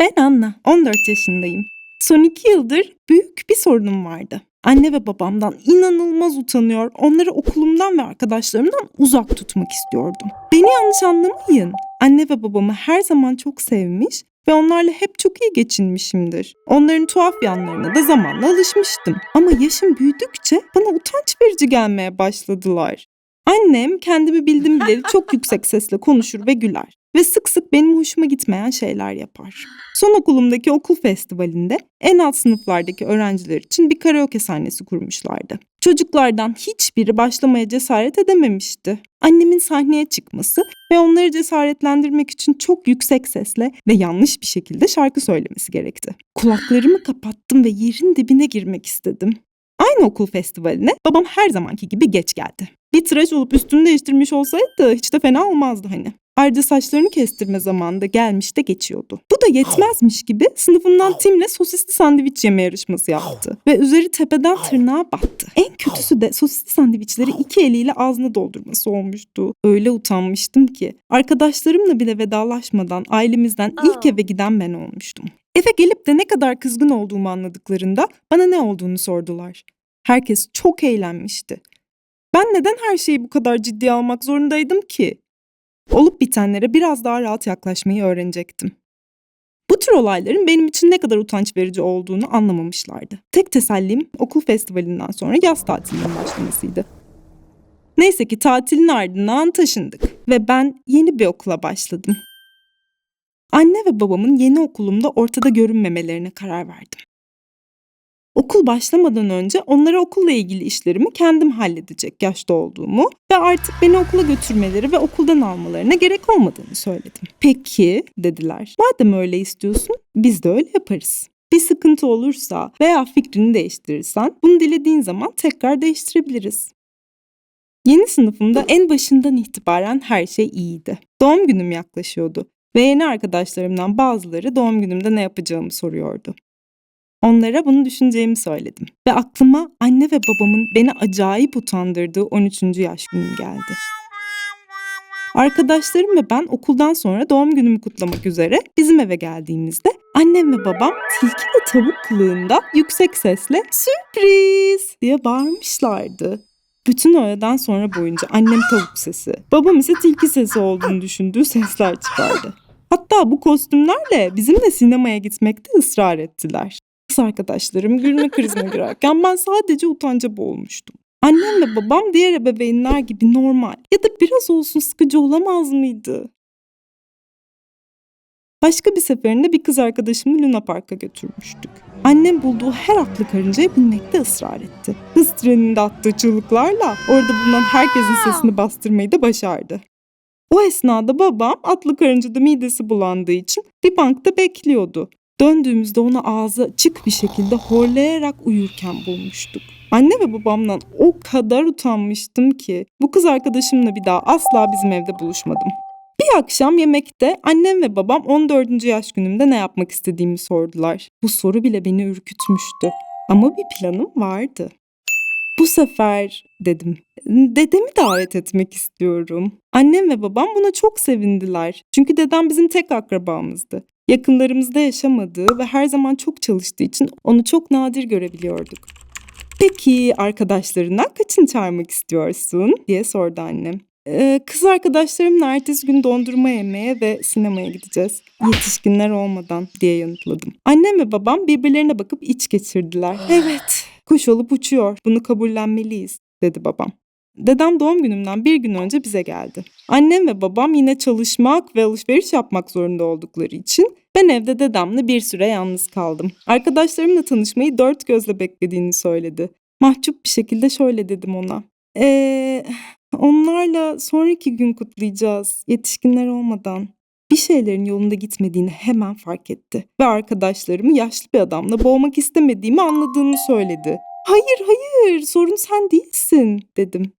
Ben Anna, 14 yaşındayım. Son iki yıldır büyük bir sorunum vardı. Anne ve babamdan inanılmaz utanıyor, onları okulumdan ve arkadaşlarımdan uzak tutmak istiyordum. Beni yanlış anlamayın. Anne ve babamı her zaman çok sevmiş ve onlarla hep çok iyi geçinmişimdir. Onların tuhaf yanlarına da zamanla alışmıştım. Ama yaşım büyüdükçe bana utanç verici gelmeye başladılar. Annem kendimi bildim bileli çok yüksek sesle konuşur ve güler. Ve sık sık benim hoşuma gitmeyen şeyler yapar. Son okulumdaki okul festivalinde en alt sınıflardaki öğrenciler için bir karaoke sahnesi kurmuşlardı. Çocuklardan hiçbiri başlamaya cesaret edememişti. Annemin sahneye çıkması ve onları cesaretlendirmek için çok yüksek sesle ve yanlış bir şekilde şarkı söylemesi gerekti. Kulaklarımı kapattım ve yerin dibine girmek istedim. Aynı okul festivaline babam her zamanki gibi geç geldi. Bir tıraş olup üstünü değiştirmiş olsaydı hiç de fena olmazdı hani. Ayrıca saçlarını kestirme zamanında gelmiş de geçiyordu. Bu da yetmezmiş gibi sınıfımdan Tim'le sosisli sandviç yeme yarışması yaptı. Ve üzeri tepeden tırnağa battı. En kötüsü de sosisli sandviçleri iki eliyle ağzına doldurması olmuştu. Öyle utanmıştım ki. Arkadaşlarımla bile vedalaşmadan ailemizden ilk eve giden ben olmuştum. Eve gelip de ne kadar kızgın olduğumu anladıklarında bana ne olduğunu sordular. Herkes çok eğlenmişti. Ben neden her şeyi bu kadar ciddiye almak zorundaydım ki? Olup bitenlere biraz daha rahat yaklaşmayı öğrenecektim. Bu tür olayların benim için ne kadar utanç verici olduğunu anlamamışlardı. Tek tesellim okul festivalinden sonra yaz tatilinin başlamasıydı. Neyse ki tatilin ardından taşındık ve ben yeni bir okula başladım. Anne ve babamın yeni okulumda ortada görünmemelerine karar verdim. Okul başlamadan önce onlara okulla ilgili işlerimi kendim halledecek yaşta olduğumu ve artık beni okula götürmeleri ve okuldan almalarına gerek olmadığını söyledim. Peki dediler. Madem öyle istiyorsun biz de öyle yaparız. Bir sıkıntı olursa veya fikrini değiştirirsen bunu dilediğin zaman tekrar değiştirebiliriz. Yeni sınıfımda en başından itibaren her şey iyiydi. Doğum günüm yaklaşıyordu ve yeni arkadaşlarımdan bazıları doğum günümde ne yapacağımı soruyordu. Onlara bunu düşüneceğimi söyledim. Ve aklıma anne ve babamın beni acayip utandırdığı 13. yaş günüm geldi. Arkadaşlarım ve ben okuldan sonra doğum günümü kutlamak üzere bizim eve geldiğimizde annem ve babam tilki ve tavuk kılığında yüksek sesle sürpriz diye bağırmışlardı. Bütün öğleden sonra boyunca annem tavuk sesi, babam ise tilki sesi olduğunu düşündüğü sesler çıkardı. Hatta bu kostümlerle bizimle sinemaya gitmekte ısrar ettiler. Kız arkadaşlarım gülme krizine girerken ben sadece utanca boğulmuştum. Annem ve babam diğer ebeveynler gibi normal ya da biraz olsun sıkıcı olamaz mıydı? Başka bir seferinde bir kız arkadaşımı Luna Park'a götürmüştük. Annem bulduğu her atlı karıncaya binmekte ısrar etti. Hız treninde attığı çığlıklarla orada bulunan herkesin sesini bastırmayı da başardı. O esnada babam atlı karıncada midesi bulandığı için bir bankta bekliyordu. Döndüğümüzde onu ağzı açık bir şekilde horlayarak uyurken bulmuştuk. Anne ve babamdan o kadar utanmıştım ki bu kız arkadaşımla bir daha asla bizim evde buluşmadım. Bir akşam yemekte annem ve babam 14. yaş günümde ne yapmak istediğimi sordular. Bu soru bile beni ürkütmüştü. Ama bir planım vardı. Bu sefer dedim. Dedemi davet etmek istiyorum. Annem ve babam buna çok sevindiler. Çünkü dedem bizim tek akrabamızdı. Yakınlarımızda yaşamadığı ve her zaman çok çalıştığı için onu çok nadir görebiliyorduk. Peki arkadaşlarından kaçını çağırmak istiyorsun diye sordu annem. Ee, kız arkadaşlarımla ertesi gün dondurma yemeye ve sinemaya gideceğiz. Yetişkinler olmadan diye yanıtladım. Annem ve babam birbirlerine bakıp iç geçirdiler. Evet, kuş olup uçuyor. Bunu kabullenmeliyiz dedi babam. Dedem doğum günümden bir gün önce bize geldi. Annem ve babam yine çalışmak ve alışveriş yapmak zorunda oldukları için ben evde dedemle bir süre yalnız kaldım. Arkadaşlarımla tanışmayı dört gözle beklediğini söyledi. Mahcup bir şekilde şöyle dedim ona. Eee onlarla sonraki gün kutlayacağız yetişkinler olmadan. Bir şeylerin yolunda gitmediğini hemen fark etti ve arkadaşlarımı yaşlı bir adamla boğmak istemediğimi anladığını söyledi. Hayır hayır sorun sen değilsin dedim.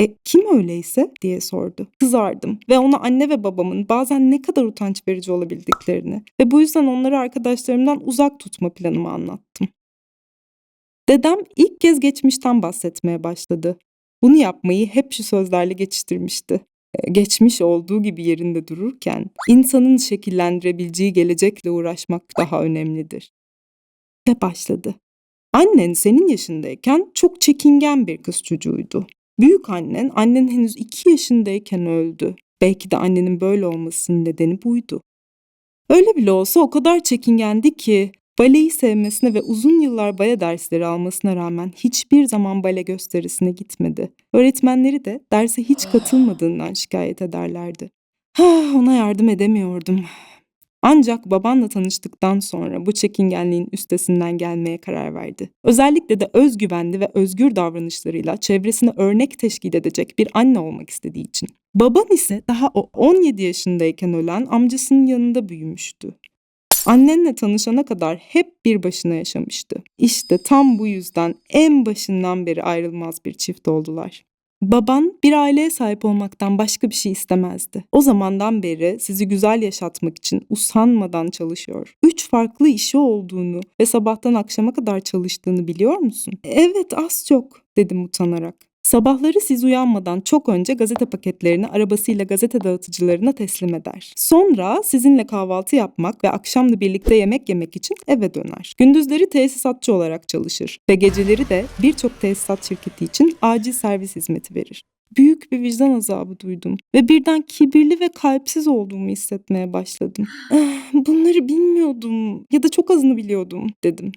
E kim öyleyse diye sordu. Kızardım ve ona anne ve babamın bazen ne kadar utanç verici olabildiklerini ve bu yüzden onları arkadaşlarımdan uzak tutma planımı anlattım. Dedem ilk kez geçmişten bahsetmeye başladı. Bunu yapmayı hep şu sözlerle geçiştirmişti. e, geçmiş olduğu gibi yerinde dururken insanın şekillendirebileceği gelecekle uğraşmak daha önemlidir. Ve başladı. Annen senin yaşındayken çok çekingen bir kız çocuğuydu. Büyük annen, annen henüz iki yaşındayken öldü. Belki de annenin böyle olmasının nedeni buydu. Öyle bile olsa o kadar çekingendi ki baleyi sevmesine ve uzun yıllar bale dersleri almasına rağmen hiçbir zaman bale gösterisine gitmedi. Öğretmenleri de derse hiç katılmadığından şikayet ederlerdi. Ah, ona yardım edemiyordum. Ancak babanla tanıştıktan sonra bu çekingenliğin üstesinden gelmeye karar verdi. Özellikle de özgüvenli ve özgür davranışlarıyla çevresine örnek teşkil edecek bir anne olmak istediği için. Baban ise daha o 17 yaşındayken ölen amcasının yanında büyümüştü. Annenle tanışana kadar hep bir başına yaşamıştı. İşte tam bu yüzden en başından beri ayrılmaz bir çift oldular. Baban bir aileye sahip olmaktan başka bir şey istemezdi. O zamandan beri sizi güzel yaşatmak için usanmadan çalışıyor. Üç farklı işi olduğunu ve sabahtan akşama kadar çalıştığını biliyor musun? Evet az çok dedim utanarak. Sabahları siz uyanmadan çok önce gazete paketlerini arabasıyla gazete dağıtıcılarına teslim eder. Sonra sizinle kahvaltı yapmak ve akşam da birlikte yemek yemek için eve döner. Gündüzleri tesisatçı olarak çalışır ve geceleri de birçok tesisat şirketi için acil servis hizmeti verir. Büyük bir vicdan azabı duydum ve birden kibirli ve kalpsiz olduğumu hissetmeye başladım. "Ah, Bunları bilmiyordum ya da çok azını biliyordum dedim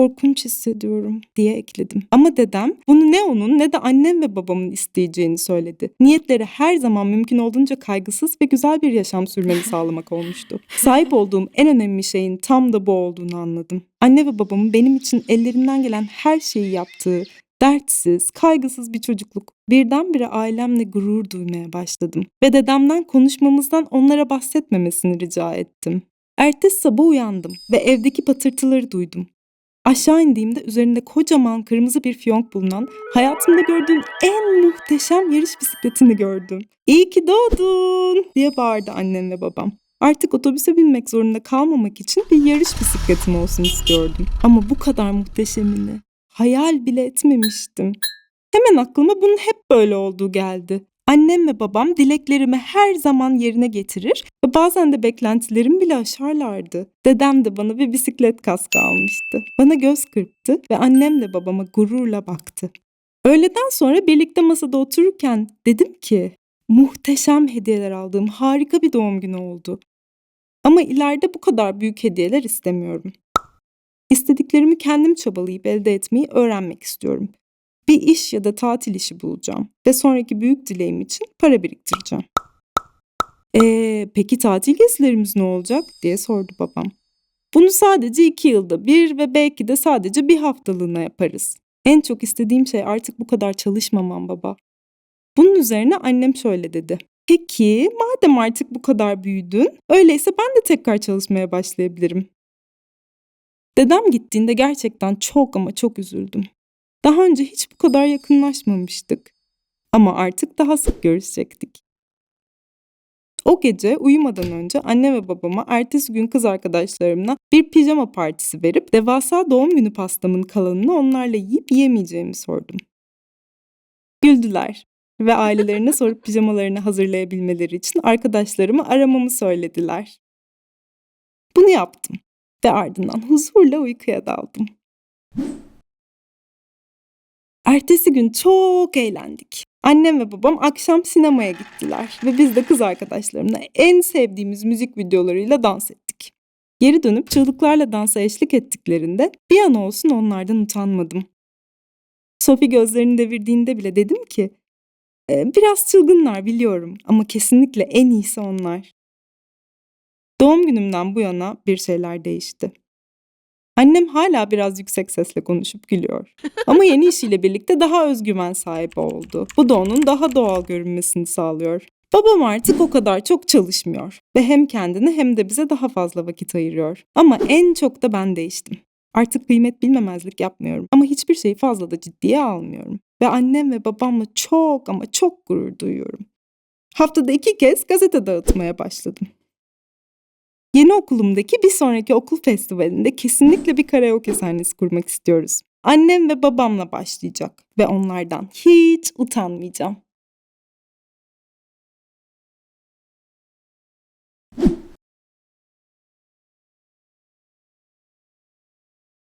korkunç hissediyorum diye ekledim. Ama dedem bunu ne onun ne de annem ve babamın isteyeceğini söyledi. Niyetleri her zaman mümkün olduğunca kaygısız ve güzel bir yaşam sürmemi sağlamak olmuştu. Sahip olduğum en önemli şeyin tam da bu olduğunu anladım. Anne ve babamın benim için ellerinden gelen her şeyi yaptığı, dertsiz, kaygısız bir çocukluk. Birdenbire ailemle gurur duymaya başladım. Ve dedemden konuşmamızdan onlara bahsetmemesini rica ettim. Ertesi sabah uyandım ve evdeki patırtıları duydum. Aşağı indiğimde üzerinde kocaman kırmızı bir fiyonk bulunan hayatımda gördüğüm en muhteşem yarış bisikletini gördüm. İyi ki doğdun diye bağırdı annem ve babam. Artık otobüse binmek zorunda kalmamak için bir yarış bisikletim olsun istiyordum. Ama bu kadar muhteşemini hayal bile etmemiştim. Hemen aklıma bunun hep böyle olduğu geldi. Annem ve babam dileklerimi her zaman yerine getirir ve bazen de beklentilerimi bile aşarlardı. Dedem de bana bir bisiklet kaskı almıştı. Bana göz kırptı ve annem de babama gururla baktı. Öğleden sonra birlikte masada otururken dedim ki muhteşem hediyeler aldığım harika bir doğum günü oldu. Ama ileride bu kadar büyük hediyeler istemiyorum. İstediklerimi kendim çabalayıp elde etmeyi öğrenmek istiyorum. Bir iş ya da tatil işi bulacağım ve sonraki büyük dileğim için para biriktireceğim. Eee peki tatil gezilerimiz ne olacak diye sordu babam. Bunu sadece iki yılda bir ve belki de sadece bir haftalığına yaparız. En çok istediğim şey artık bu kadar çalışmamam baba. Bunun üzerine annem şöyle dedi. Peki madem artık bu kadar büyüdün, öyleyse ben de tekrar çalışmaya başlayabilirim. Dedem gittiğinde gerçekten çok ama çok üzüldüm. Daha önce hiç bu kadar yakınlaşmamıştık. Ama artık daha sık görüşecektik. O gece uyumadan önce anne ve babama ertesi gün kız arkadaşlarımla bir pijama partisi verip devasa doğum günü pastamın kalanını onlarla yiyip yemeyeceğimi sordum. Güldüler ve ailelerine sorup pijamalarını hazırlayabilmeleri için arkadaşlarımı aramamı söylediler. Bunu yaptım ve ardından huzurla uykuya daldım. Ertesi gün çok eğlendik. Annem ve babam akşam sinemaya gittiler ve biz de kız arkadaşlarımla en sevdiğimiz müzik videolarıyla dans ettik. Geri dönüp çığlıklarla dansa eşlik ettiklerinde bir an olsun onlardan utanmadım. Sophie gözlerini devirdiğinde bile dedim ki, "E, biraz çılgınlar biliyorum ama kesinlikle en iyisi onlar. Doğum günümden bu yana bir şeyler değişti. Annem hala biraz yüksek sesle konuşup gülüyor. Ama yeni işiyle birlikte daha özgüven sahibi oldu. Bu da onun daha doğal görünmesini sağlıyor. Babam artık o kadar çok çalışmıyor ve hem kendine hem de bize daha fazla vakit ayırıyor. Ama en çok da ben değiştim. Artık kıymet bilmemezlik yapmıyorum ama hiçbir şeyi fazla da ciddiye almıyorum. Ve annem ve babamla çok ama çok gurur duyuyorum. Haftada iki kez gazete dağıtmaya başladım. Yeni okulumdaki bir sonraki okul festivalinde kesinlikle bir karaoke sahnesi kurmak istiyoruz. Annem ve babamla başlayacak ve onlardan hiç utanmayacağım.